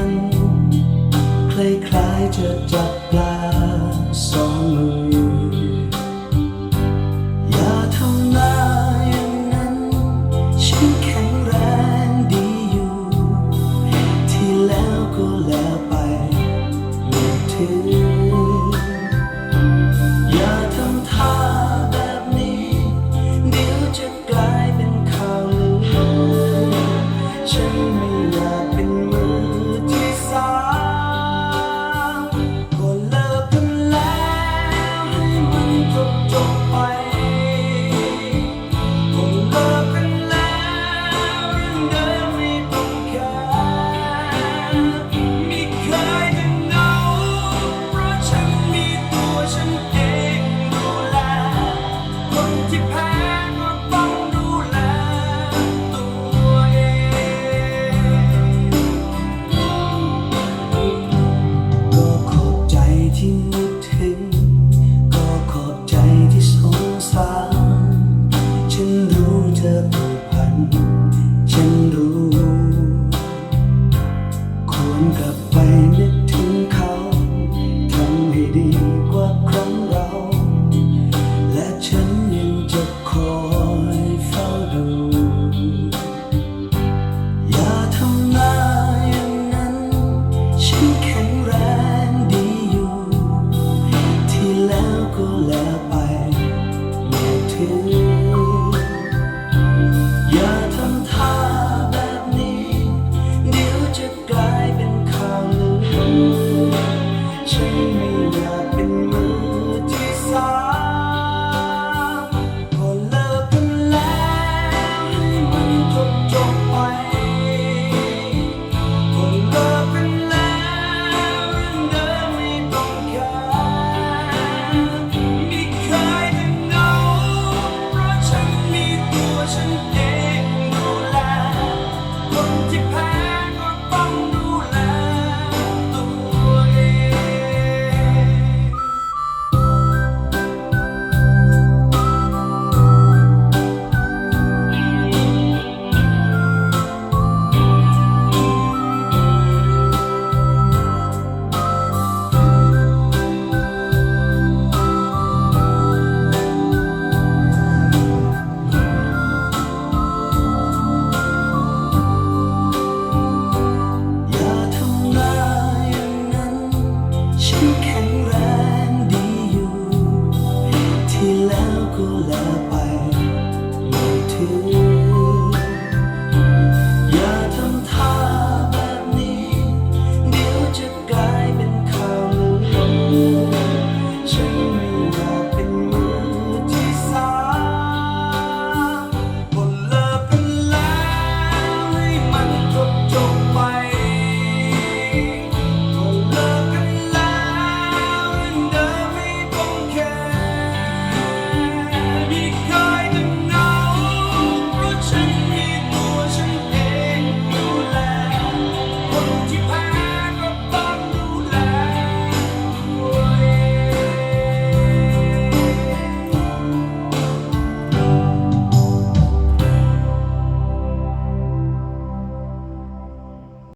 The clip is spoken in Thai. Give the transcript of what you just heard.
ันคล้ายๆจะจับปลาสองมืออย่าทำหน้าอย่างนั้น ฉันแข็งแรงดีอยู่ ที่แล้วก็แล้วไปไม่ถึง